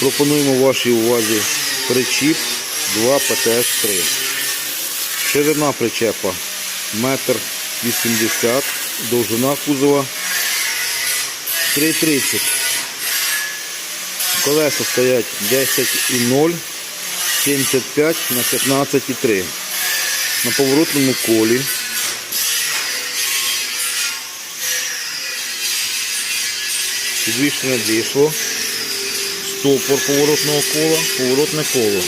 Пропонуємо вашій увазі причіп 2 ПТС-3. Ширина причепа 1,80 м, довжина кузова 3,30 Колеса стоять 10,0, 75 на 15,3. На поворотному колі. Підвішене дійшло. Стопор поворотного кола, поворотне коло.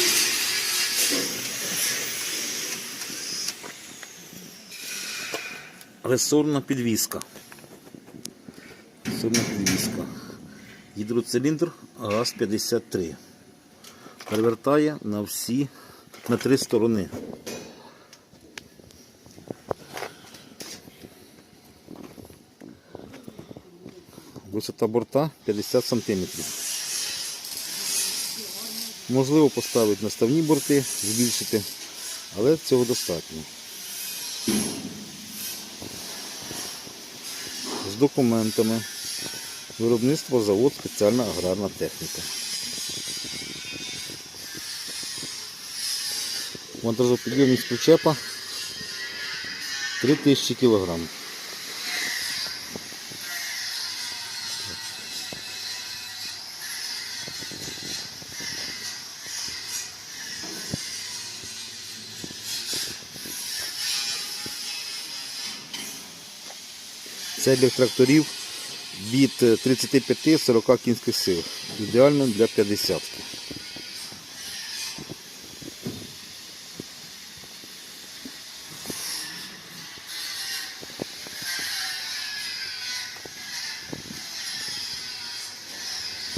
Ресорна підвіска. Ресорна підвіска. Гідроциліндр ГАЗ-53. Перевертає на всі, на три сторони. Висота борта 50 см. Можливо поставити наставні борти, збільшити, але цього достатньо. З документами. Виробництво завод спеціальна аграрна техніка. Вантажопідйомність причепа 3000 кг. Це для тракторів від 35-40 кінських сил. Ідеально для 50 -ки.